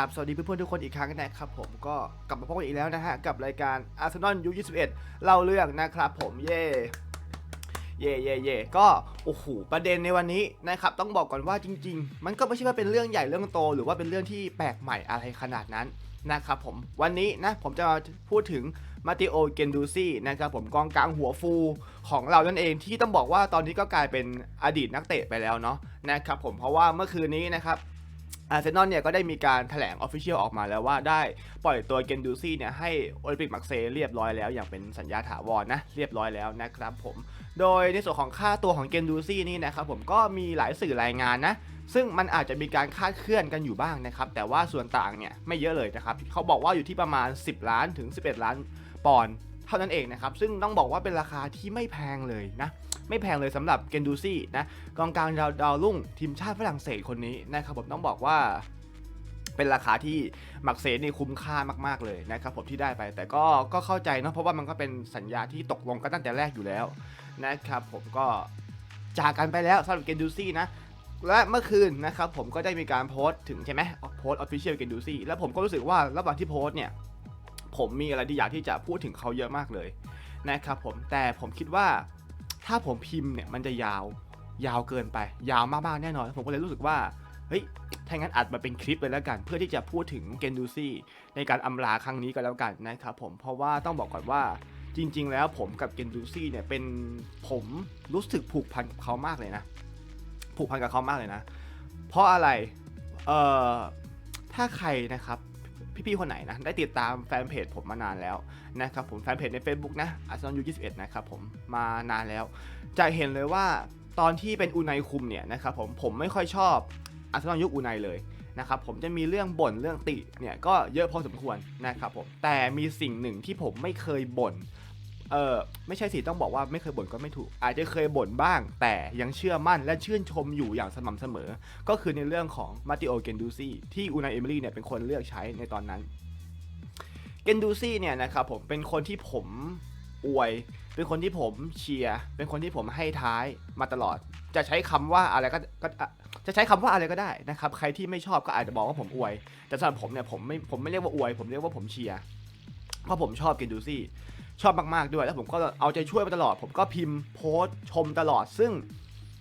ราบสวัสดีเพื่อนๆทุกคนอีกครั้งนะครับผมก็กลับมาพบกันอีกแล้วนะฮะ กับรายการ Arsenal U21 เล่าเรื่องนะครับผมเย่เย่เย่เย่ก็โอ้โหประเด็นในวันนี้นะครับต้องบอกก่อนว่าจริง ๆ มันก็ไม่ใช่ว่าเป็นเรื่องใหญ่เรื่องโต หรือว่าเป็นเรื่องที่แปลกใหม่อะไรขนาดนั้นนะครับผมวันนี้นะผมจะมาพูดถึงมาติโอเกนดูซี่นะครับผมกองกลางหัวฟูของเรานั่นเองที่ต้องบอกว่าตอนนี้ก็กลายเป็นอดีตนักเตะไปแล้วเนาะนะครับผมเพราะว่าเมื่อคืนนี้นะครับ อาร์เซนอลเนี่ยก็ได้มีการแถลงออฟฟิเชียลออกมาแล้วว่าได้ปล่อยตัวเกนดูซี่เนี่ยให้โอลิมปิกมักเซย์เรียบร้อยแล้วอย่างเป็นสัญญาถาวรนะเรียบร้อยแล้วนะครับผม โดยในส่วนของค่าตัวของเกนดูซี่นี่นะครับผมก็มีหลายสื่อรายงานนะซึ่งมันอาจจะมีการคาดเคลื่อนกันอยู่บ้างนะครับแต่ว่าส่วนต่างเนี่ยไม่เยอะเลยนะครับเขาบอกว่าอยู่ที่ประมาณ 10 ล้านถึง 11 ล้านปอนด์เท่านั้นเองนะครับซึ่งต้องบอกว่าเป็นราคาที่ไม่แพงเลยนะ ไม่แพงเลยสำหรับเกนดูซี่นะกองกลางดาวดาวรุ่งทีมชาติฝรั่งเศสคนนี้นะครับผมต้องบอกว่าเป็นราคาที่มักเซนี่คุ้มค่ามาก ๆ เลยนะครับผมที่ได้ไป แต่ก็ก็เข้าใจเนาะเพราะว่ามันก็เป็นสัญญาที่ตกลงกันตั้งแต่แรกอยู่แล้วนะครับผมก็จากกันไปแล้วสำหรับเกนดูซี่นะและเมื่อคืนนะครับผมก็ได้มีการโพสต์ถึงใช่ไหมโพสต์ออฟฟิเชียลเกนดูซี่แล้วผมก็รู้สึกว่าระหว่างที่โพสต์เนี่ยผมมีอะไรที่อยากที่จะพูดถึงเขาเยอะมากเลยนะครับผมแต่ผมคิดว่า ถ้าผมพิมพ์เนี่ยมันจะยาว ยาวเกินไป ยาวมากๆแน่นอน ผมก็เลยรู้สึกว่า เฮ้ย ถ้างั้นอัดมาเป็นคลิปเลยแล้วกัน เพื่อที่จะพูดถึงเกนดูซี่ในการอำลาครั้งนี้ก็แล้วกันนะครับผม เพราะว่าต้องบอกก่อนว่าจริง ๆ แล้วผมกับเกนดูซี่เนี่ยเป็นผมรู้สึกผูกพันกับเขามากเลยนะ ผูกพันกับเขามากเลยนะ เพราะอะไร เอ่อ ถ้าใครนะครับ พี่ๆคนไหนนะได้ติดตามแฟนเพจผมมานานแล้วนะครับผมแฟนเพจใน Facebook นะอาร์เซนอลยู21นะครับผมมานานแล้ว จะเห็นเลยว่าตอนที่เป็นอูไนคุมเนี่ยนะครับผมผมไม่ค่อยชอบอาร์เซนอลยุคอูไนเลยนะครับผมจะมีเรื่องบ่นเรื่องติเนี่ยก็เยอะพอสมควรนะครับผมแต่มีสิ่งหนึ่งที่ผมไม่เคยบ่น เออไม่ใช่สิต้องบอกว่าไม่เคยบ่นก็ไม่ถูก อาจจะเคยบ่นบ้าง แต่ยังเชื่อมั่นและชื่นชมอยู่อย่างสม่ำเสมอ ก็คือในเรื่องของมาติโอเกนดูซี่ที่อูนายเอมิลี่เนี่ยเป็นคนเลือกใช้ในตอนนั้นเกนดูซี่เนี่ยนะครับผมเป็นคนที่ผมอวย เป็นคนที่ผมเชียร์เป็นคนที่ผมให้ท้ายมาตลอด จะใช้คำว่าอะไรก็ก็จะใช้คำว่าอะไรก็ได้นะครับใครที่ไม่ชอบก็อาจจะบอกว่าผมอวย แต่สำหรับผมเนี่ยผมไม่ผมไม่เรียกว่าอวย ผมเรียกว่าผมเชียร์เพราะผมชอบเกนดูซี่ ชอบมากๆด้วย แล้วผมก็เอาใจช่วยมาตลอด ผมก็พิมพ์โพสชมตลอด ซึ่ง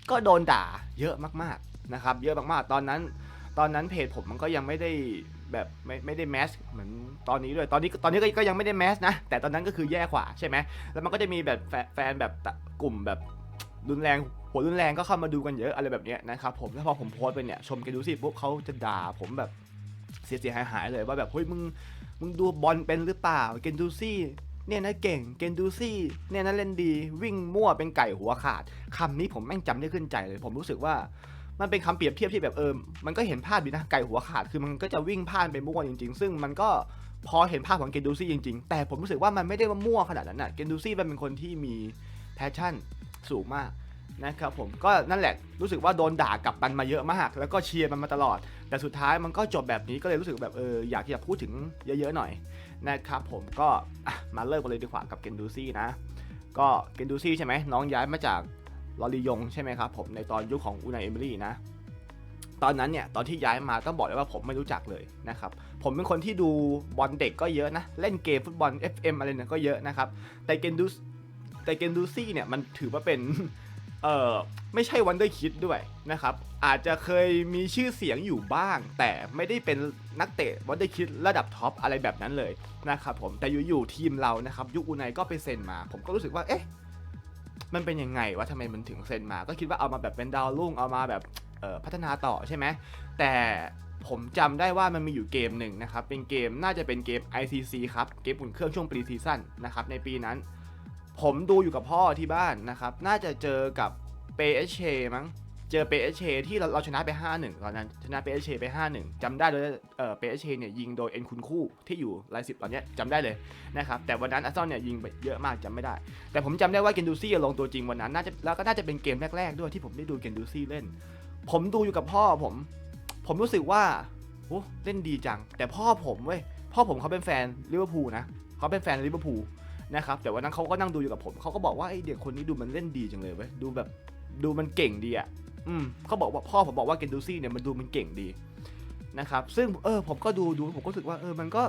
ก็โดนด่าเยอะมากๆนะครับ เยอะมากๆ ตอนนั้น ตอนนั้นเพจผมมันก็ยังไม่ได้แบบไม่ไม่ได้แมสเหมือนตอนนี้ด้วย ตอนนี้ตอนนี้ก็ก็ยังไม่ได้แมสนะ แต่ตอนนั้นก็คือแย่กว่าใช่ไหม แล้วมันก็จะมีแบบแฟแฟนแบบกลุ่มแบบรุนแรงหัวรุนแรงก็เข้ามาดูกันเยอะอะไรแบบนี้นะครับผม แล้วพอผมโพสไปเนี่ยชมกันดูสิปุ๊บเขาจะด่าผมแบบเสียหายหายๆเลยว่าแบบเฮ้ยมึงมึงดูบอลเป็นหรือเปล่าเกนดูซี่ เนี่ยนะเก่งเกนดูซี่เนี่ยนะเล่นดีวิ่งมั่วเป็นไก่หัวขาดคำนี้ผมแม่งจำได้ขึ้นใจเลย ผมรู้สึกว่ามันเป็นคำเปรียบเทียบที่แบบเออมันก็เห็นภาพดีนะไก่หัวขาดคือมันก็จะวิ่งพ่านไปมั่วจริง ๆ ซึ่งมันก็พอเห็นภาพของเกนดูซี่จริง ๆ แต่ผมรู้สึกว่ามันไม่ได้ว่ามั่วขนาดนั้นนะเกนดูซี่มันเป็นคนที่มีแพชชั่นสูงมากนะครับผมก็นั่นแหละรู้สึกว่าโดนด่ากลับมันมาเยอะมาก แล้วก็เชียร์มันมาตลอด แต่สุดท้ายมันก็จบแบบนี้ก็เลยรู้สึกแบบเอออยากที่จะพูดถึงเยอะๆหน่อยนะครับผมก็มาเริ่มกันเลยดีกว่ากับเกนดูซี่นะ ก็เกนดูซี่ใช่ไหมน้องย้ายมาจากลอริยงใช่ไหมครับผมในตอนยุคของอูนายเอมิลี่นะตอนนั้นเนี่ยตอนที่ย้ายมาต้องบอกเลยว่าผมไม่รู้จักเลยนะครับผมเป็นคนที่ดูบอลเด็กก็เยอะนะ เล่นเกมฟุตบอล FM อะไรเนี่ยก็เยอะนะครับแต่เกนดูแต่เกนดูซี่เนี่ยมันถือว่าเป็น เออไม่ใช่วันเดอร์คิดด้วยนะครับ อาจจะเคยมีชื่อเสียงอยู่บ้าง แต่ไม่ได้เป็นนักเตะวันเดอร์คิดระดับท็อปอะไรแบบนั้นเลยนะครับผมแต่อยู่ๆทีมเรานะครับ ยุคอุไนก็ไปเซ็นมา ผมก็รู้สึกว่าเอ๊ะมันเป็นยังไงวะทำไมมันถึงเซ็นมา ก็คิดว่าเอามาแบบเป็นดาวรุ่งเอามาแบบพัฒนาต่อใช่ไหมแต่ผมจำได้ว่ามันมีอยู่เกมหนึ่งนะครับ เป็นเกมน่าจะเป็นเกม ICC ครับ เกมอุ่นเครื่องช่วงปรีซีซั่นนะครับในปีนั้น ผมดูอยู่กับพ่อที่บ้านนะครับ น่าจะเจอกับเปเอเชมั้ง เจอเปเอเชที่เราเราชนะไป 5-1 ตอนนั้น ชนะเปเอเชไป 5-1จำได้เลยเออเปเอเชเนี่ยยิงโดยเอ็นคุณคู่ที่อยู่รายสิบตอนเนี้ยจำได้เลยนะครับ แต่วันนั้นอาร์เซนอลเนี่ยยิงไปเยอะมากจำไม่ได้ แต่ผมจำได้ว่าเกนดูซี่ลงตัวจริงวันนั้นน่าจะแล้วก็น่าจะเป็นเกมแรกๆด้วยที่ผมได้ดูเกนดูซี่เล่น ผมดูอยู่กับพ่อผม ผมรู้สึกว่าโอ้เล่นดีจัง แต่พ่อผมเว้ยพ่อผมเขาเป็นแฟนลิเวอร์พูลนะเขาเป็นแฟนลิเวอร์พูล นะครับแต่วันนั้นเขาก็นั่งดูอยู่กับผมเขาก็บอกว่าไอเด็กคนนี้ดูมันเล่นดีจังเลยเว้ยดูแบบดูมันเก่งดีอะอืมเขาบอกว่าพ่อผมบอกว่าเกนดูซี่เนี่ยมันดูมันเก่งดีนะครับซึ่งเออผมก็ดูดูผมก็รู้สึกว่าเออมันก็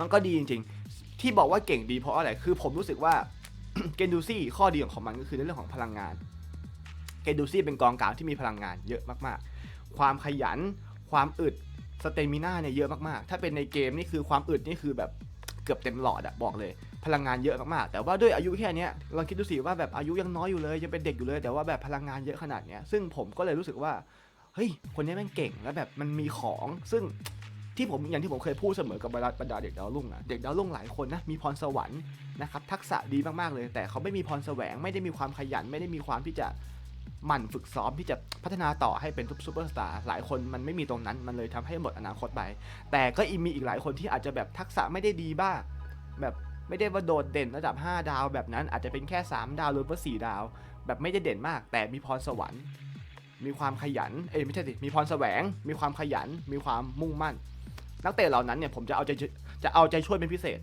มันก็ดีจริง ๆ ที่บอกว่าเก่งดีเพราะอะไรคือผมรู้สึกว่าเกนดูซี่ข้อดีของมันก็คือในเรื่องของพลังงาน เกนดูซี่เป็นกองกลางที่มีพลังงานเยอะมากๆ ความขยัน ความอึดสเตมิน่าเนี่ยเยอะมากๆ ถ้าเป็นในเกมนี่คือความอึดนี่คือแบบเกือบเต็มหลอดอะบอกเลย พลังงานเยอะมากๆ แต่ว่าด้วยอายุแค่เนี้ยลองคิดดูสิว่าแบบอายุยังน้อยอยู่เลยยังเป็นเด็กอยู่เลย แต่ว่าแบบพลังงานเยอะขนาดเนี้ยซึ่งผมก็เลยรู้สึกว่าเฮ้ยคนนี้แม่งเก่งแล้วแบบมันมีของซึ่งที่ผมอย่างที่ผมเคยพูดเสมอกับบรรดาบรรดาเด็กดาวรุ่งอะเด็กดาวรุ่งหลายคนนะมีพรสวรรค์นะครับทักษะดีมากๆเลย แต่เขาไม่มีพรแสวงไม่ได้มีความขยันไม่ได้มีความที่จะหมั่นฝึกซ้อมที่จะพัฒนาต่อให้เป็นซูเปอร์สตาร์หลายคนมันไม่มีตรงนั้นมันเลยทำให้หมดอนาคตไป แต่ก็อีมีอีกหลายคนที่อาจจะแบบทักษะไม่ได้ดีบ้างแบบ ไม่ได้ว่าโดดเด่นระดับ 5 ดาวแบบนั้นอาจจะเป็นแค่ 3 ดาวหรือว่า4ดาว แบบไม่ได้เด่นมาก แต่มีพรสวรรค์ มีความขยันเอ้ยไม่ใช่สิมีพรแสวง มีความขยัน มีความมุ่งมั่น นักเตะเหล่านั้นเนี่ยผมจะเอาใจจะเอาใจช่วยเป็นพิเศษ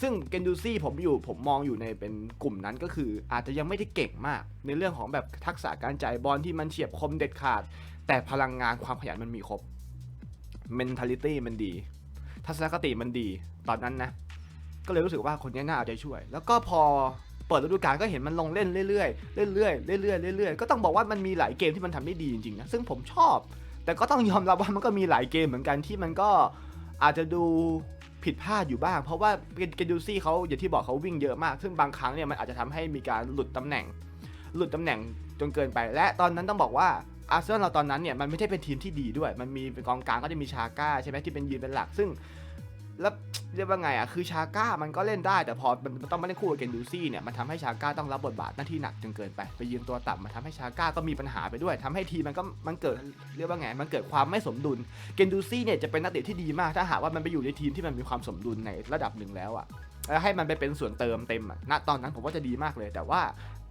ซึ่งเกนดูซี่ผมอยู่ผมมองอยู่ในเป็นกลุ่มนั้นก็คือ อาจจะยังไม่ได้เก่งมาก ในเรื่องของแบบทักษะการจ่ายบอลที่มันเฉียบคมเด็ดขาด แต่พลังงานความขยันมันมีครบ mentality มันดี ทัศนคติมันดีตอนนั้นนะ ก็เลยรู้สึกว่าคนนี้น่าเอาใจช่วย แล้วก็พอเปิดฤดูกาลก็เห็นมันลงเล่นเรื่อยๆเรื่อยๆเรื่อยๆเรื่อยๆก็ต้องบอกว่ามันมีหลายเกมที่มันทำได้ดีจริงๆนะซึ่งผมชอบ แต่ก็ต้องยอมรับว่ามันก็มีหลายเกมเหมือนกันที่มันก็อาจจะดูผิดพลาดอยู่บ้าง เพราะว่าเกนดูซี่เขาอย่างที่บอกเขาวิ่งเยอะมาก ซึ่งบางครั้งเนี่ยมันอาจจะทำให้มีการหลุดตำแหน่ง หลุดตำแหน่งจนเกินไป และตอนนั้นต้องบอกว่าอาร์เซนอลเราตอนนั้นเนี่ยมันไม่ใช่เป็นทีมที่ดีด้วย มันมีเป็นกองกลางก็จะมีชาก้าใช่ไหมที่เป็นยืนเป็นหลัก ซึ่ง แล้วเรียกว่าไงอะคือชาก้ามันก็เล่นได้แต่พอมันต้องมาเล่นคู่กับเกนดูซี่เนี่ยมันทำให้ชาก้าต้องรับบทบาทหน้าที่หนักจนเกินไปไปยืนตัวต่ำมันทำให้ชาก้าก็มีปัญหาไปด้วยทำให้ทีมมันก็มันเกิดเรียกว่าไงมันเกิดความไม่สมดุลเกนดูซี่เนี่ยจะเป็นนักเตะที่ดีมากถ้าหากว่ามันไปอยู่ในทีมที่มันมีความสมดุลในระดับหนึ่งแล้วอะแล้วให้มันไปเป็นส่วนเติมเต็มอะณตอนนั้นผมว่าจะดีมากเลย แต่ว่า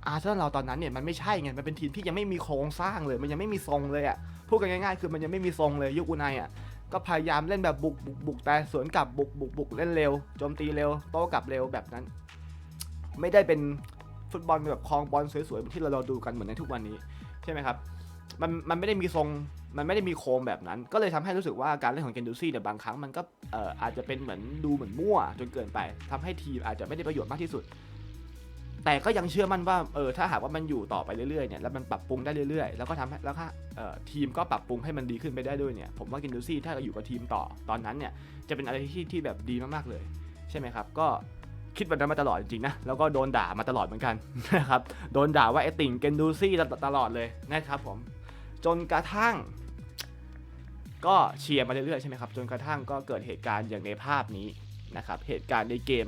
อาร์เซนอลเราตอนนั้นเนี่ยมันไม่ใช่ไงมันเป็นทีมที่ยังไม่มีโครงสร้างเลย มันยังไม่มีทรงเลยอะพูดกันง่ายๆ คือมันยังไม่มีทรงเลยยุคอุไนอะ ก็พยายามเล่นแบบบุกบุกบุกแต่สวนกลับบุกบุกบุกเล่นเร็วโจมตีเร็วโต้กลับเร็วแบบนั้น ไม่ได้เป็นฟุตบอลแบบคลองบอลสวยๆที่เราเราดูกันเหมือนในทุกวันนี้ใช่ไหมครับมันมันไม่ได้มีทรงมันไม่ได้มีโครงแบบนั้น ก็เลยทำให้รู้สึกว่าการเล่นของเกนดูซี่เนี่ยบางครั้งมันก็เอ่ออาจจะเป็นเหมือนดูเหมือนมั่วจนเกินไปทำให้ทีมอาจจะไม่ได้ประโยชน์มากที่สุด แต่ก็ยังเชื่อมั่นว่าเออถ้าหากว่ามันอยู่ต่อไปเรื่อยๆเนี่ยแล้วมันปรับปรุงได้เรื่อยๆ แล้วก็ทำให้แล้วก็ทีมก็ปรับปรุงให้มันดีขึ้นไปได้ด้วยเนี่ยผมว่ากินดูซี่ถ้าอยู่กับทีมต่อตอนนั้นเนี่ยจะเป็นอะไรที่ที่แบบดีมากๆเลย ใช่ไหมครับ ก็คิดแบบนั้นมาตลอดจริงๆนะแล้วก็โดนด่ามาตลอดเหมือนกันนะครับโดนด่าว่าไอ้ติ่งเกนดูซี่ตลอดเลยนะครับผมจนกระทั่ง ก็เชียร์มาเรื่อยๆใช่ไหมครับจนกระทั่งก็เกิดเหตุการณ์อย่างในภาพนี้นะครับเหตุการณ์ในเกม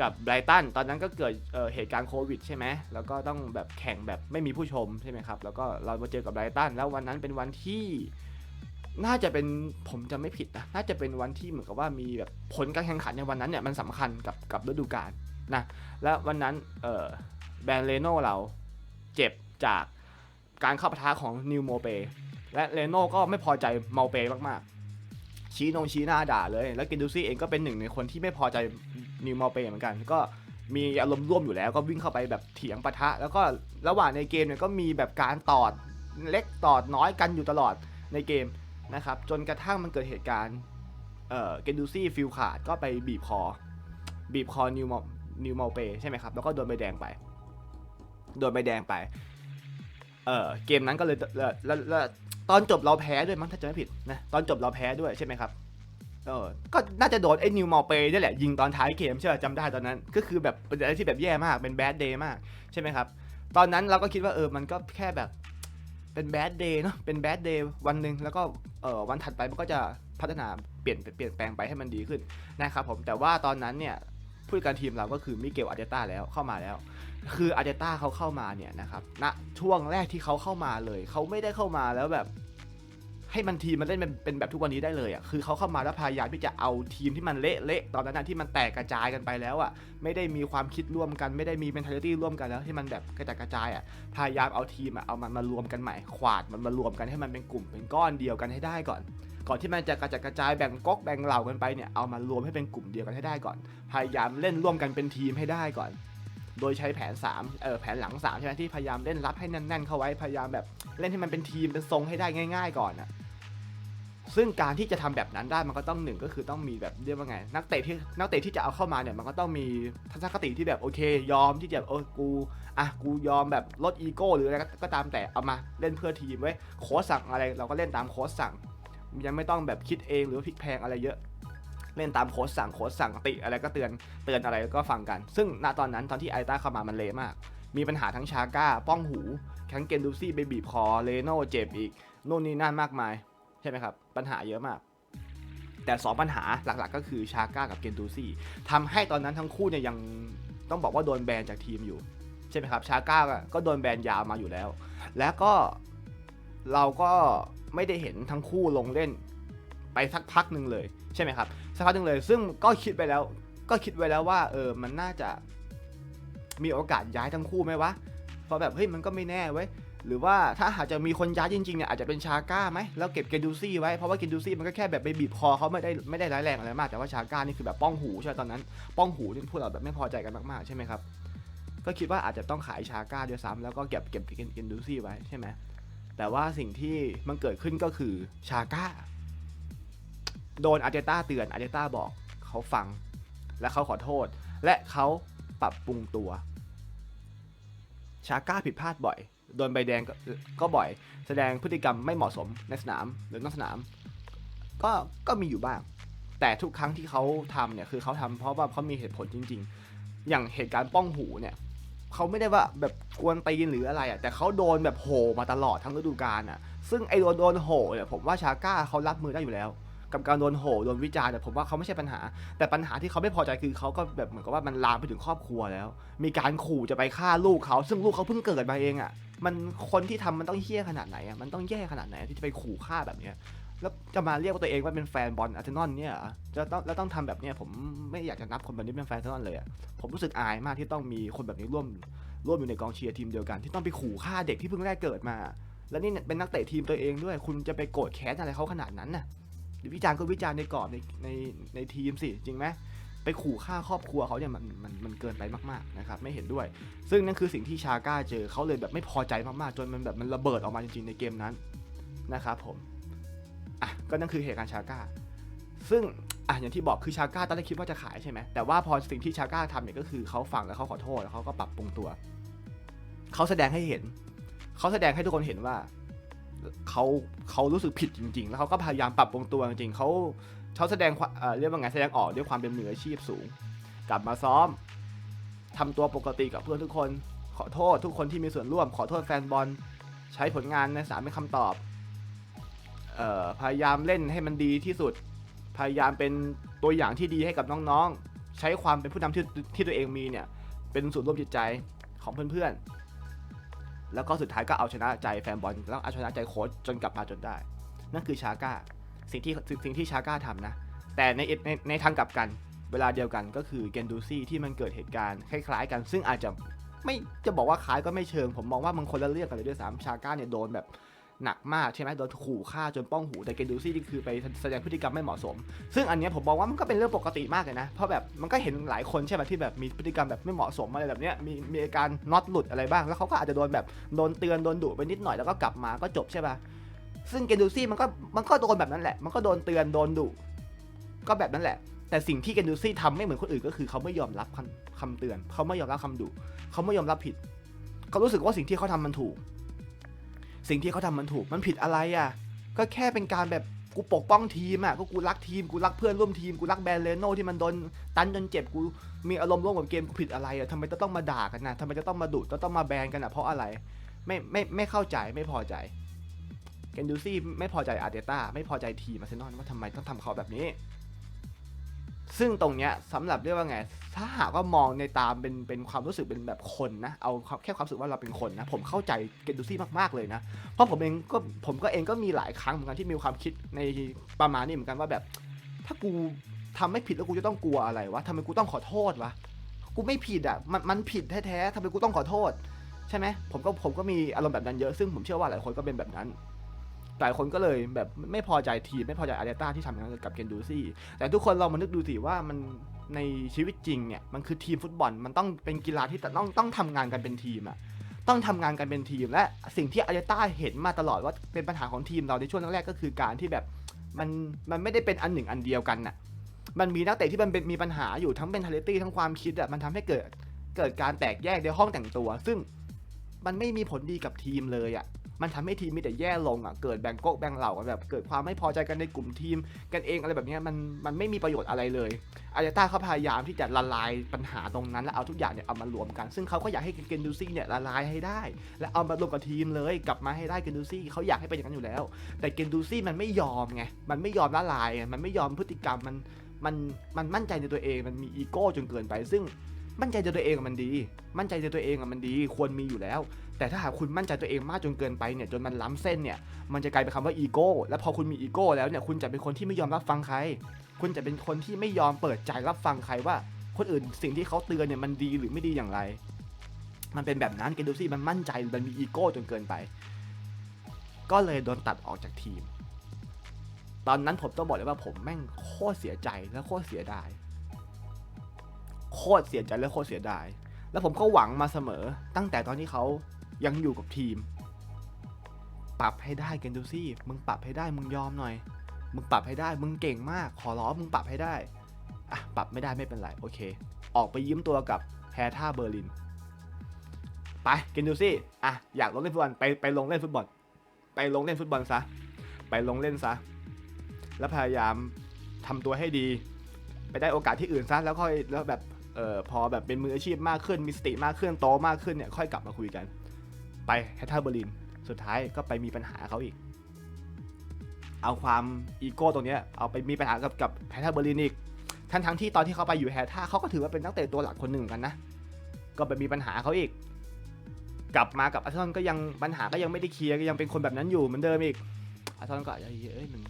กับไบรตันตอนนั้นก็เกิดเเหตุการณ์โควิดใช่ไหมแล้วก็ต้องแบบแข่งแบบไม่มีผู้ชมใช่ไหมครับแล้วก็เรามาเจอกับไบรตันแล้ววันนั้นเป็นวันที่น่าจะเป็นผมจะไม่ผิดนะน่าจะเป็นวันที่เหมือนกับว่ามีแบบผลการแข่งขันในวันนั้นเนี่ยมันสำคัญกับกับฤดูกาลนะแล้ววันนั้นเออแบรนเลโน่เราเจ็บจากการเข้าปะทะของนิวโมเปและเลโน่ก็ไม่พอใจเมาเปมากๆชี้นงชี้หน้าด่าเลย แล้วกินดูซี่เองก็เป็นหนึ่งในคนที่ไม่พอใจ นิวมาเปเหมือนกัน ก็มีอารมณ์ร่วมอยู่แล้วก็วิ่งเข้าไปแบบเถียงปะทะ แล้วก็ระหว่างในเกมเนี่ยก็มีแบบการตอดเล็กตอดน้อยกันอยู่ตลอดในเกมนะครับ จนกระทั่งมันเกิดเหตุการณ์เอ่อเกนดูซี่ฟิลขาดก็ไปบีบคอ บีบคอนิวมนิวเมาเปใช่ไหมครับ แล้วก็โดนใบแดงไป โดนใบแดงไป เออเกมนั้นก็เลยแล้วตอนจบเราแพ้ด้วยมั้งถ้าจำไม่ผิดนะตอนจบเราแพ้ด้วยใช่ไหมครับ เออก็น่าจะโดนไอ้นิวมอเปนี่แหละ ยิงตอนท้ายเกมใช่ไหมจำได้ตอนนั้น ก็คือแบบเป็นอะไรที่แบบแย่มากเป็นแบดเดย์มากใช่ไหมครับ ตอนนั้นเราก็คิดว่าเออมันก็แค่แบบเป็นแบดเดย์เนาะเป็นแบดเดย์วันหนึ่งแล้วก็เออวันถัดไปมันก็จะพัฒนาเปลี่ยนเปลี่ยนแปลงไปให้มันดีขึ้นนะครับผมแต่ว่าตอนนั้นเนี่ยผู้จัดการทีมเราก็คือมิเกลอาร์เตต้าแล้วเข้ามาแล้ว คืออาร์เตต้าเขาเข้ามาเนี่ยนะครับณช่วงแรกที่เขาเข้ามาเลย เขาไม่ได้เข้ามาแล้วแบบ ให้มันทีมมันเล่นเป็นเป็นแบบทุกวันนี้ได้เลยอะคือเขาเข้ามาแล้วพยายามที่จะเอาทีมที่มันเละๆตอนนั้นนะที่มันแตกกระจายกันไปแล้วอะไม่ได้มีความคิดร่วมกัน ไม่ได้มี mentality ร่วมกันแล้วที่มันแบบกระจายกระจายอะพยายามเอาทีมอะเอามันมารวมกันใหม่ขวาดมันมารวมกันให้มันเป็นกลุ่มเป็นก้อนเดียวกันให้ได้ก่อน ก่อนที่มันจะกระจัดกระจายแบ่งก๊กแบ่งเหล่ากันไปเนี่ยเอามารวมให้เป็นกลุ่มเดียวกันให้ได้ก่อน พยายามเล่นร่วมกันเป็นทีมให้ได้ก่อนโดยใช้แผน3เออแผนหลัง3ใช่ไหมที่พยายามเล่นรับให้แน่นๆเข้าไว้พยายามแบบเล่นให้มันเป็นทีมเป็นทรงให้ได้ง่าย ๆ ก่อนนะ ซึ่งการที่จะทำแบบนั้นได้มันก็ต้องหนึ่งก็คือต้องมีแบบเรียกว่าไง นักเตะที่นักเตะที่จะเอาเข้ามาเนี่ยมันก็ต้องมีทัศนคติที่แบบโอเค ยอมที่จะเออกูอะกูยอมแบบลดอีโก้หรืออะไรก็ตามแต่เอามาเล่นเพื่อทีมไว้โค้ชสั่งอะไรเราก็เล่นตามโค้ชสั่ง ยังไม่ต้องแบบคิดเองหรือพลิกแพลงอะไรเยอะ เล่นตามโค้ชสั่งโค้ชสั่งติอะไรก็เตือนเตือนอะไรก็ฟังกัน ซึ่งณตอนนั้นตอนที่ไอต้าเข้ามามันเละมาก มีปัญหาทั้งชาก้าป้องหูทั้งเกนดูซี่ไปบีบคอเลโน่เจ็บอีกนู่นนี่นั่นมากมาย ใช่ไหมครับ ปัญหาเยอะมาก แต่ 2 ปัญหาหลักๆ ก็คือชาก้ากับเกนดูซี่ทำให้ตอนนั้นทั้งคู่เนี่ยยังต้องบอกว่าโดนแบนจากทีมอยู่ ใช่ไหมครับ ชาก้าก็โดนแบนยาวมาอยู่แล้ว แล้วก็เราก็ไม่ได้เห็นทั้งคู่ลงเล่นไปสักพักหนึ่งเลยใช่ไหมครับสักพักหนึ่งเลย ซึ่งก็คิดไปแล้วก็คิดไว้แล้วว่าเออมันน่าจะมีโอกาสย้ายทั้งคู่ไหมวะเพราะแบบเฮ้ยมันก็ไม่แน่เว้ย หรือว่าถ้าหากจะมีคนย้ายจริงๆเนี่ยอาจจะเป็นชาก้าไหมแล้วเก็บเกนดูซี่ไว้เพราะว่าเกนดูซี่มันก็แค่แบบไปบีบคอเขาไม่ได้ไม่ได้ร้ายแรงอะไรมาก แต่ว่าชาก้านี่คือแบบป้องหูใช่ตอนนั้น ป้องหูนี่พวกเราแบบไม่พอใจกันมากๆใช่ไหมครับก็คิดว่าอาจจะต้องขายชาก้าด้วยซ้ำแล้วก็เก็บเก็บเกนดูซี่ไว้ใช่ไหมแต่ว่าสิ่งที่มันเกิดขึ้นก็คือชาก้าโดนอาร์เตต้าเตือนอาร์เตต้าบอกเขาฟัง และเขาขอโทษ และเขาปรับปรุงตัว ชาก้าผิดพลาดบ่อย โดนใบแดงก็ก็บ่อย แสดงพฤติกรรมไม่เหมาะสมในสนามหรือนอกสนาม ก็ก็มีอยู่บ้าง แต่ทุกครั้งที่เขาทำเนี่ยคือเขาทำเพราะว่าเขามีเหตุผลจริง ๆ อย่างเหตุการณ์ป้องหูเนี่ยเขาไม่ได้ว่าแบบกวนตีนหรืออะไรอะแต่เขาโดนแบบโหมาตลอดทั้งฤดูกาลอะ ซึ่งไอ้โดนโดนโหเนี่ยผมว่าชาก้าเขารับมือได้อยู่แล้ว กับการโดนโหโดนวิจารณ์แต่ผมว่าเขาไม่ใช่ปัญหา แต่ปัญหาที่เขาไม่พอใจคือเขาก็แบบเหมือนกับว่ามันลามไปถึงครอบครัวแล้ว มีการขู่จะไปฆ่าลูกเขาซึ่งลูกเขาเพิ่งเกิดมาเองอะ่ะมันคนที่ทำมันต้องเฮี้ยขนาดไหนอะ่ะมันต้องแย่ขนาดไหนที่จะไปขู่ฆ่าแบบเนี้ยแล้วจะมาเรียกว่าตัวเองว่าเป็นแฟนบอลอาร์เซนอลเนี่ยจะต้องแล้วต้องทำแบบเนี้ยผมไม่อยากจะนับคนแบบนี้เป็นแฟนอาร์เซนอลเลยอะ่ะผมรู้สึกอายมากที่ต้องมีคนแบบนี้ร่วมร่วมอยู่ในกองเชียร์ทีมเดียวกัน ที่ต้องไปขู่ฆ่าเด็กที่เพิ่งแรกเกิดมา แล้วนี่เป็นนักเตะทีมตัวเองด้วย คุณจะไปโกรธแค้นอะไรเขาขนาดนั้นน่ะ หรือวิจารณ์ก็วิจารณ์ในกรอบในในในทีมสิจริงไหมไปขู่ฆ่าครอบครัวเขาเนี่ยมันมันมันเกินไปมากๆนะครับไม่เห็นด้วย ซึ่งนั่นคือสิ่งที่ชาก้าเจอเขาเลยแบบไม่พอใจมากๆ จนมันแบบมันระเบิดออกมาจริงๆในเกมนั้นนะครับผมอะก็นั่นคือเหตุการณ์ชาก้า ซึ่งอะอย่างที่บอกคือชาก้าตอนแรกคิดว่าจะขายใช่ไหมแต่ว่าพอสิ่งที่ชาก้าทำเนี่ยก็คือเขาฟังแล้วเขาขอโทษแล้วเขาก็ปรับปรุงตัวเขาแสดงให้เห็นเขาแสดงให้ทุกคนเห็นว่า เขาเขารู้สึกผิดจริง ๆ แล้วเขาก็พยายามปรับปรุงตัวจริงๆเขาเขาแสดงเรียกว่าไงแสดงออกด้วยความเป็นมืออาชีพสูง กลับมาซ้อมทำตัวปกติกับเพื่อนทุกคน ขอโทษทุกคนที่มีส่วนร่วม ขอโทษแฟนบอล ใช้ผลงานในสนามเป็นคำตอบออพยายามเล่นให้มันดีที่สุด พยายามเป็นตัวอย่างที่ดีให้กับน้องๆ ใช้ความเป็นผู้นำที่ที่ตัวเองมีเนี่ย เป็นศูนย์รวมจิตใจของเพื่อนๆ แล้วก็สุดท้ายก็เอาชนะใจแฟนบอลแล้วเอาชนะใจโค้ชจนกลับมาจนได้ นั่นคือชาก้าสิ่งที่สิ่งที่ชาก้าทำนะ แต่ในในในทางกลับกัน เวลาเดียวกันก็คือเกนดูซี่ที่มันเกิดเหตุการณ์คล้ายๆ กัน ซึ่งอาจจะไม่จะบอกว่าคล้ายก็ไม่เชิง ผมมองว่ามันคนละเรื่องกันเลยด้วยซ้ำชาก้าเนี่ยโดนแบบ หนักมากใช่ไหมโดนขู่ฆ่าจนป้องหูแต่เกนดูซี่นี่คือไปแสดงพฤติกรรมไม่เหมาะสม ซึ่งอันเนี้ยผมมองว่ามันก็เป็นเรื่องปกติมากเลยนะ เพราะแบบมันก็เห็นหลายคนใช่ไหมที่แบบมีพฤติกรรมแบบไม่เหมาะสมอะไรแบบเนี้ยมีมีอาการน็อตหลุดอะไรบ้าง แล้วเขาก็อาจจะโดนแบบโดนเตือนโดนดุไปนิดหน่อยแล้วก็กลับมาก็จบใช่ป่ะซึ่งเกนดูซี่มันก็มันก็โดนแบบนั้นแหละ มันก็โดนเตือนโดนดุก็แบบนั้นแหละแต่สิ่งที่เกนดูซี่ทำไม่เหมือนคนอื่นก็คือเขาไม่ยอมรับคำคำเตือน เขาไม่ยอมรับคำดุเขาไม่ยอมรับผิด เขารู้สึกว่าสิ่งที่เขาทำมันถูก สิ่งที่เขาทำมันถูกมันผิดอะไรอะ ก็แค่เป็นการแบบกูปกป้องทีมอะก็กูรักทีมกูรักเพื่อนร่วมทีมกูรักแบรนด์เลโน่ที่มันโดนตันจนเจ็บกูมีอารมณ์ร่วมกับเกมกูผิดอะไรอะทำไมจะต้องมาด่ากันนะทำไมจะต้องมาดุจะต้องมาแบนกันอะเพราะอะไรไม่ไม่ไม่เข้าใจไม่พอใจเกนดูซี่ไม่พอใจอาร์เตต้าไม่พอใจทีมอาร์เซนอลว่าทำไมต้องทำเขาแบบนี้ ซึ่งตรงเนี้ยสำหรับเรียกว่าไง ถ้าหากว่ามองในตามเป็นเป็นความรู้สึกเป็นแบบคนนะ เอาแค่ความรู้สึกว่าเราเป็นคนนะ ผมเข้าใจเกนดูซี่มากๆเลยนะ เพราะผมเองก็ผมก็เองก็มีหลายครั้งเหมือนกันที่มีความคิดในประมาณนี้เหมือนกันว่าแบบ ถ้ากูทำไม่ผิดแล้วกูจะต้องกลัวอะไรวะทำไมกูต้องขอโทษวะ กูไม่ผิดอะ มันมันผิดแท้ๆทำไมกูต้องขอโทษ ใช่ไหมผมก็ผมก็มีอารมณ์แบบนั้นเยอะ ซึ่งผมเชื่อว่าหลายคนก็เป็นแบบนั้น หลายคนก็เลยแบบไม่พอใจทีมไม่พอใจอาร์เตต้าที่ทำอย่างนั้นกับเกนดูซี่ แต่ทุกคนเรามานึกดูสิว่ามันในชีวิตจริงเนี่ยมันคือทีมฟุตบอลมันต้องเป็นกีฬาที่ต้องต้องทำงานกันเป็นทีมอะต้องทำงานกันเป็นทีม และสิ่งที่อาร์เตต้าเห็นมาตลอดว่าเป็นปัญหาของทีมเราในช่วงแรกๆก็คือการที่แบบมันมันไม่ได้เป็นอันหนึ่งอันเดียวกันน่ะมันมีนักเตะที่มันเป็นมีปัญหาอยู่ทั้งเป็นทาเลตี้ทั้งความคิดอะมันทำให้เกิดเกิดการแตกแยกในห้องแต่งตัว ซึ่งมันไม่มีผลดีกับทีมเลยอะ มันทำให้ทีมมีแต่แย่ลงอะเกิดแบ่งก๊กแบ่งเหล่ากันแบบเกิดความไม่พอใจกันในกลุ่มทีม กันเองอะไรแบบนี้มันมันไม่มีประโยชน์อะไรเลยอาร์เตต้าเขาพยายามที่จะละลายปัญหาตรงนั้น แล้วเอาทุกอย่างเนี่ยเอามารวมกัน ซึ่งเขาก็อยากให้เกนดูซี่เนี่ยละลายให้ได้ และเอามารวมกับทีมเลย กลับมาให้ได้เกนดูซี่เขาอยากให้เป็นอย่างนั้นอยู่แล้ว แต่เกนดูซี่มันไม่ยอมไงมันไม่ยอมละลายมันไม่ยอมพฤติกรรมมันมันมันมั่นใจในตัวเองมันมีอีโก้จนเกินไป ซึ่งมั่นใจในตัวเองมันดี มั่นใจในตัวเองมันดี ควรมีอยู่แล้ว แต่ถ้าหากคุณมั่นใจตัวเองมากจนเกินไปเนี่ยจนมันล้ำเส้นเนี่ยมันจะกลายเป็นคำว่าอีโก้และพอคุณมีอีโก้แล้วเนี่ยคุณจะเป็นคนที่ไม่ยอมรับฟังใคร คุณจะเป็นคนที่ไม่ยอมเปิดใจรับฟังใครว่า คนอื่นสิ่งที่เขาเตือนเนี่ยมันดีหรือไม่ดีอย่างไร มันเป็นแบบนั้นเกนดูซี่มันมั่นใจมันมีอีโก้จนเกินไป ก็เลยโดนตัดออกจากทีม ตอนนั้นผมต้องบอกเลยว่าผมแม่งโคตรเสียใจและโคตรเสียดาย โคตรเสียใจและโคตรเสียดาย แล้วผมก็หวังมาเสมอตั้งแต่ตอนที่เขา ยังอยู่กับทีม ปรับให้ได้เกนดูซี่ มึงปรับให้ได้ มึงยอมหน่อย มึงปรับให้ได้ มึงเก่งมาก ขอร้องมึงปรับให้ได้ อะ ปรับไม่ได้ไม่เป็นไร โอเค ออกไปยืมตัวกับแฮท่าเบอร์ลิน ไปเกนดูซี่ อะ อยากลงเล่นฟุตบอล ไปไปลงเล่นฟุตบอล ไปลงเล่นฟุตบอลซะ ไปลงเล่นซะ แล้วพยายามทำตัวให้ดี ไปได้โอกาสที่อื่นซะ แล้วค่อย แล้วแบบเอ่อพอแบบเป็นมืออาชีพมากขึ้น มีสติมากขึ้น โตมากขึ้นเนี่ย ค่อยกลับมาคุยกัน ไปแฮท่าเบอร์ลิน สุดท้ายก็ไปมีปัญหาเขาอีก เอาความอีโก้ตรงนี้เอาไปมีปัญหากับกับแฮท่าเบอร์ลินอีกทั้งทั้งที่ตอนที่เขาไปอยู่แฮท่าเขาก็ถือว่าเป็นนักเตะตัวหลักคนหนึ่งกันนะ ก็ไปมีปัญหาเขาอีก กลับมากับอาร์เซนอลก็ยังปัญหาก็ยังไม่ได้เคลียร์ก็ยังเป็นคนแบบนั้นอยู่เหมือนเดิมอีกอาร์เซนอลก็เอ้ยเอ้ยมัน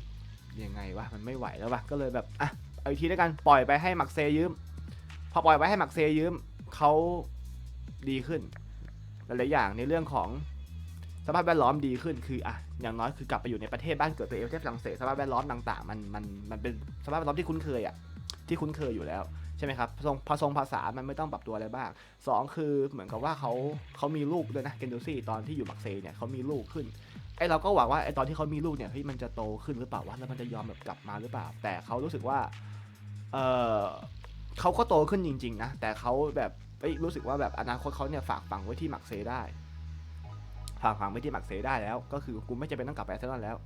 ยังไงวะมันไม่ไหวแล้ววะก็เลยแบบอะเอาอีกทีแล้วกันปล่อยไปให้มักเซยืม พอปล่อยไว้ให้มักเซยืมเขาดีขึ้น หลายๆอย่างในเรื่องของสภาพแวดล้อมดีขึ้นคืออะอย่างน้อยคือกลับไปอยู่ในประเทศบ้านเกิดตัวเองประเทศฝรั่งเศสสภาพแวดล้อมต่างๆมันมันมันเป็นสภาพแวดล้อมที่คุ้นเคยอะที่คุ้นเคยอยู่แล้วใช่ไหมครับผสมผสมภาษามันไม่ต้องปรับตัวอะไรบ้างสองคือเหมือนกับว่าเขาเขามีลูกด้วยนะเกนดูซี่ตอนที่อยู่มักเซเนี่ยเขามีลูกขึ้นไอเราก็หวังว่าไอตอนที่เขามีลูกเนี่ยเฮ้ยมันจะโตขึ้นหรือเปล่าวะแล้วมันจะยอมแบบกลับมาหรือเปล่า แต่เขารู้สึกว่าเออเขาก็โตขึ้นจริง ๆ นะ แต่เขาแบบ เอ้ยรู้สึกว่าแบบอนาคตเขาเนี่ยฝากฝังไว้ที่มักเซได้ ฝากฝังไว้ที่มักเซได้แล้ว ก็คือกูไม่จำเป็นต้องกลับไปอาร์เซนอลแล้ว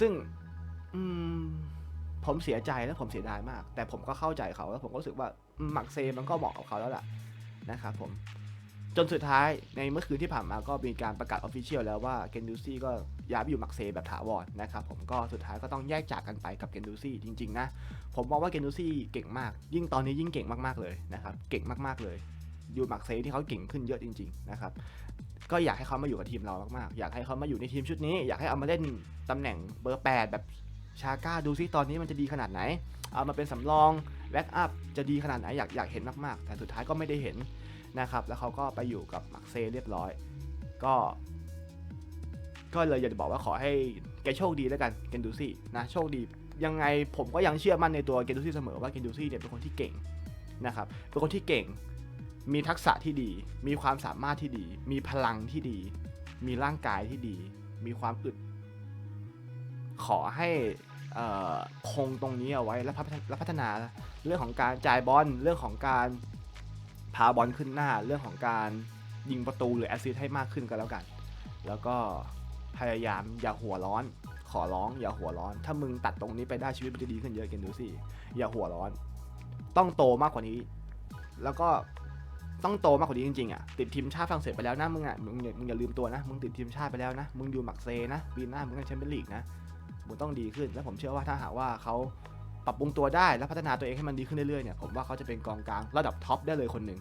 ซึ่งอืมผมเสียใจและผมเสียดายมาก แต่ผมก็เข้าใจเขาแล้วผมก็รู้สึกว่ามมักเซมันก็เหมาะกับเขาแล้วล่ะนะครับผม จนสุดท้ายในเมื่อคืนที่ผ่านมาก็มีการประกาศออฟฟิเชียลแล้วว่าเกนดูซี่ก็ย้ายไปอยู่มักเซแบบถาวรนะครับผมก็สุดท้ายก็ต้องแยกจากกันไปกับเกนดูซี่จริงๆนะ ผมมองว่าเกนดูซี่เก่งมาก ยิ่งตอนนี้ยิ่งเก่งมากๆเลยนะครับเก่งมากๆเลย อยู่มักเซที่เขาเก่งขึ้นเยอะจริงๆนะครับก็อยากให้เขามาอยู่กับทีมเรามากๆ อยากให้เขามาอยู่ในทีมชุดนี้ อยากให้เอามาเล่นตำแหน่งเบอร์ 8 แบบชาก้าดูซิตอนนี้มันจะดีขนาดไหน เอามาเป็นสำรองแบ็กอัพจะดีขนาดไหนอยากอยากเห็นมากๆ แต่สุดท้ายก็ไม่ได้เห็น นะครับแล้วเขาก็ไปอยู่กับมักเซเรียบร้อย ก็ ก็เลยอยากจะบอกว่าขอให้แกโชคดีแล้วกันเกนดูซี่นะโชคดียังไงผมก็ยังเชื่อมั่นในตัวเกนดูซี่เสมอว่าเกนดูซี่เนี่ยเป็นคนที่เก่งนะครับเป็นคนที่เก่ง มีทักษะที่ดี มีความสามารถที่ดี มีพลังที่ดี มีร่างกายที่ดี มีความอึด ขอให้คงตรงนี้เอาไว้และพัฒและพัฒนาเรื่องของการจ่ายบอลเรื่องของการ พาบอลขึ้นหน้าเรื่องของการยิงประตูหรือแอสซิสต์ให้มากขึ้นก็แล้วกัน แล้วก็พยายามอย่าหัวร้อน ขอร้องอย่าหัวร้อน ถ้ามึงตัดตรงนี้ไปได้ชีวิตมันจะดีขึ้นเยอะเกันดูสิอย่าหัวร้อน ต้องโตมากกว่านี้ แล้วก็ต้องโตมากกว่านี้จริงๆอะติดทีมชาติฝรั่งเศสไปแล้วนะมึงอะมึงอย่ามึงอย่าลืมตัวนะมึงติดทีมชาติไปแล้วนะมึงอยู่มักเซนะปีหน้ามึงก็แชมเปี้ยนลีกนะมึงต้องดีขึ้น แล้วผมเชื่อว่าถ้าหากว่าเขา ปรับปรุงตัวได้และพัฒนาตัวเองให้มันดีขึ้นเรื่อยๆเนี่ยผมว่าเขาจะเป็นกองกลางระดับท็อปได้เลยคนหนึ่ง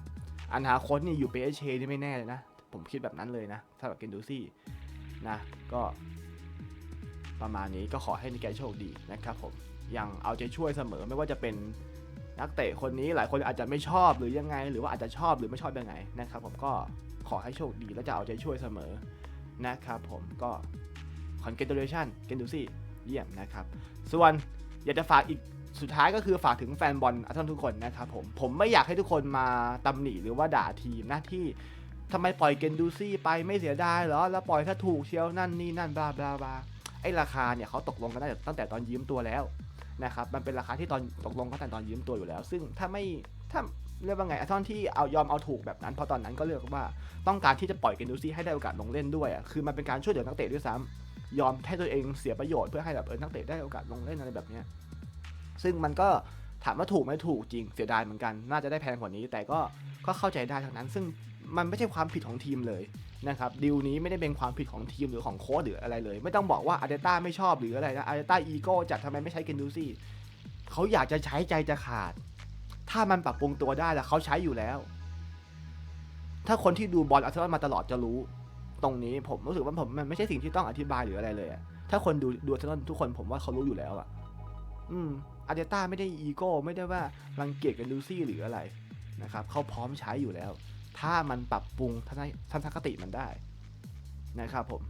อนาคตนี่อยู่เปเชนี่ไม่แน่เลยนะ ผมคิดแบบนั้นเลยนะสำหรับเกนดูซี่นะก็ประมาณนี้ก็ขอให้นิแกโชคดีนะครับผมยังเอาใจช่วยเสมอไม่ว่าจะเป็นนักเตะคนนี้หลายคนอาจจะไม่ชอบหรือยังไง หรือว่าอาจจะชอบหรือไม่ชอบยังไงนะครับผมก็ขอให้โชคดีและจะเอาใจช่วยเสมอนะครับผมก็ congratulation เกนดูซี่เยี่ยมนะครับ ส่วน อยากจะฝากอีกสุดท้ายก็คือฝากถึงแฟนบอลอาร์เซนอลทุกคนนะครับผมผมไม่อยากให้ทุกคนมาตำหนิหรือว่าด่าทีมนะที่ทำไมปล่อยเกนดูซี่ไปไม่เสียดายเหรอ แล้วปล่อยถ้าถูกเชียวนั่นนี่นั่นบลาบลาบลาไอ้ราคาเนี่ยเขาตกลงกันตั้งแต่ตอนยืมตัวแล้วนะครับมันเป็นราคาที่ตอนตกลงกันตั้งแต่ตอนยืมตัวอยู่แล้ว ซึ่งถ้าไม่ถ้าเรียกว่าไงอาร์เซนอลที่เอายอมเอาถูกแบบนั้นเพราะตอนนั้นก็เรียกว่าต้องการที่จะปล่อยเกนดูซี่ให้ได้โอกาสลงเล่นด้วยอะคือมันเป็นการช่วยเหลือนักเตะด้วยซ้ำ ยอมให้ตัวเองเสียประโยชน์เพื่อให้แบบเออนักเตะได้โอกาสลงเล่นอะไรแบบเนี้ยซึ่งมันก็ถามว่าถูกไหมถูกจริงเสียดายเหมือนกัน น่าจะได้แพงกว่านี้ แต่ก็ก็เข้าใจได้ทั้งนั้น ซึ่งมันไม่ใช่ความผิดของทีมเลยนะครับดีลนี้ไม่ได้เป็นความผิดของทีมหรือของโค้ชหรืออะไรเลย ไม่ต้องบอกว่าอาร์เตต้าไม่ชอบหรืออะไรนะอาร์เตต้าอีโก้จัดทำไมไม่ใช้เกนดูซี่เขาอยากจะใช้ใจจะขาด ถ้ามันปรับปรุงตัวได้แล้วเขาใช้อยู่แล้ว ถ้าคนที่ดูบอลอาร์เซนอลมาตลอดจะรู้ ตรงนี้ผมรู้สึกว่าผมมันไม่ใช่สิ่งที่ต้องอธิบายหรืออะไรเลยถ้าคนดูดูอาร์เซนทุกคนผมว่าเขารู้อยู่แล้วอะอืมอาร์เตต้าไม่ได้อีโก้ไม่ได้ว่ารังเกียจกันดูซี่หรืออะไรนะครับเขาพร้อมใช้อยู่แล้ว ถ้ามันปรับปรุงทัศนทัศนคติมันได้นะครับผม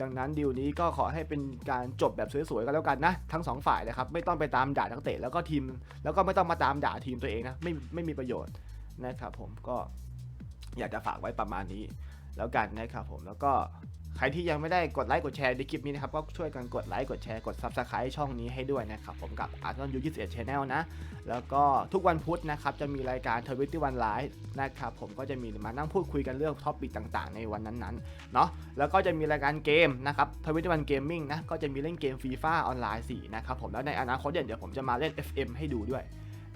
ดังนั้นดีลนี้ก็ขอให้เป็นการจบแบบสวยๆกันแล้วกันนะ ทั้งสองฝ่ายนะครับไม่ต้องไปตามด่านักเตะแล้วก็ทีม แล้วก็ไม่ต้องมาตามด่าทีมตัวเองนะไม่ไม่มีประโยชน์นะครับผมก็อยากจะฝากไว้ประมาณนี้ แล้วกันนะครับผมแล้วก็ใครที่ยังไม่ได้กดไลค์กดแชร์ในคลิปนี้นะครับก็ช่วยกันกดไลค์กดแชร์กด Subscribe ช่องนี้ให้ด้วยนะครับผมกับ a r t o n U 21 Channel นะ แล้วก็ทุกวันพุธนะครับจะมีรายการทวิตตี้วันไลฟ์นะครับผมก็จะมีมานั่งพูดคุยกันเรื่องท็อปิกต่างๆ ในวันนั้นๆเนาะแล้วก็จะมีรายการเกมนะครับทวิตตี้วันเกมมิ่งนะก็จะมีเล่นเกมฟีฟ่าออนไลน์4นะครับผมแล้วในอนาคตเนี่ยเดี๋ยวผมจะมาเล่น FM ให้ดูด้วย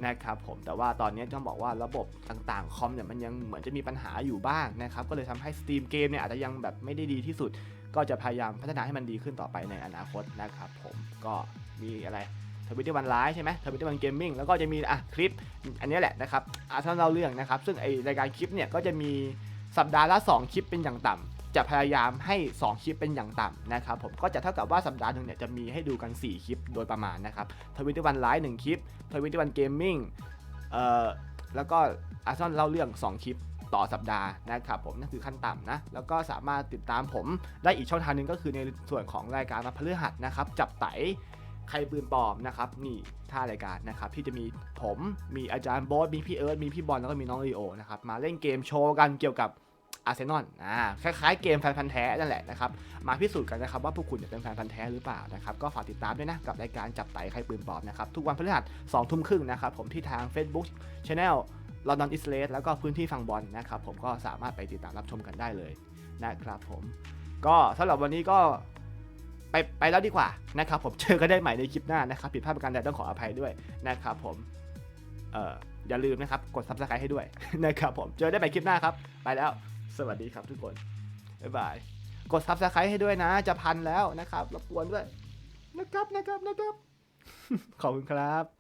นะครับผมแต่ว่าตอนนี้ต้องบอกว่าระบบต่างๆ คอมเนี่ยมันยังเหมือนจะมีปัญหาอยู่บ้างนะครับก็เลยทำให้สตรีมเกมเนี่ยอาจจะยังแบบไม่ได้ดีที่สุด ก็จะพยายามพัฒนาให้มันดีขึ้นต่อไปในอนาคตนะครับผมก็มีอะไรทวิตตี้วันไลฟ์ใช่ไหมทวิตตี้วันเกมมิ่งแล้วก็จะมีอะคลิปอันนี้แหละนะครับอาร์เลเล่าเรื่องนะครับ ซึ่งไอรายการคลิปเนี่ยก็จะมีสัปดาห์ละ 2 คลิปเป็นอย่างต่ำ จะพยายามให้ 2 คลิปเป็นอย่างต่ำนะครับผมก็จะเท่ากับว่าสัปดาห์หนึ่งเนี่ยจะมีให้ดูกัน 4 คลิปโดยประมาณนะครับทวิตตี้วันไลฟ์หนึ่งคลิปทวิตตี้วันเกมมิ่งเอ่อแล้วก็อาร์ซอลเล่าเรื่อง 2 คลิปต่อสัปดาห์นะครับผมนั่นคือขั้นต่ำนะ แล้วก็สามารถติดตามผมได้อีกช่องทางหนึงก็คือในส่วนของรายการวันพฤหัสนะครับ จับไตใครปืนปลอมนะครับนี่ท่ารายการนะครับที่จะมีผมมีอาจารย์บ๊ทมีพี่เอิร์ธมีพี่บอลแล้วก็มีน้องลีโอนะครับมาเล่นเกมโชว์กันเกี่ยวกับ อาร์เซนอลอ่าคล้ายๆเกมแฟนพันธ์แท้นั่นแหละนะครับมาพิสูจน์กันนะครับว่าพวกคุณเนี่ยเป็นแฟนพันธ์แท้หรือเปล่านะครับก็ฝากติดตามด้วยนะกับรายการจับไต่ใครปืนปลอมนะครับทุกวันพฤหัสสองทุ่มครึ่งนะครับผมที่ทาง Facebook Channel ลอนดอนอิสเลสแล้วก็พื้นที่ฟังบอลนะครับผมก็สามารถไปติดตามรับชมกันได้เลยนะครับผมก็สำหรับวันนี้ก็ไปไปแล้วดีกว่านะครับผมเจอกันได้ใหม่ในคลิปหน้านะครับผิดพลาดประการใดต้องขออภัยด้วยนะครับผมเอ่ออย่าลืมนะครับกด subscribe ให้ด้วยนะครับผมเจอได้ใหม่คลิปหน้าครับ ไปแล้ว สวัสดีครับทุกคน บ๊ายบาย กด subscribe ให้ด้วยนะ จะพันแล้วนะครับรบกวนด้วย นะครับนะครับนะครับ ขอบคุณครับ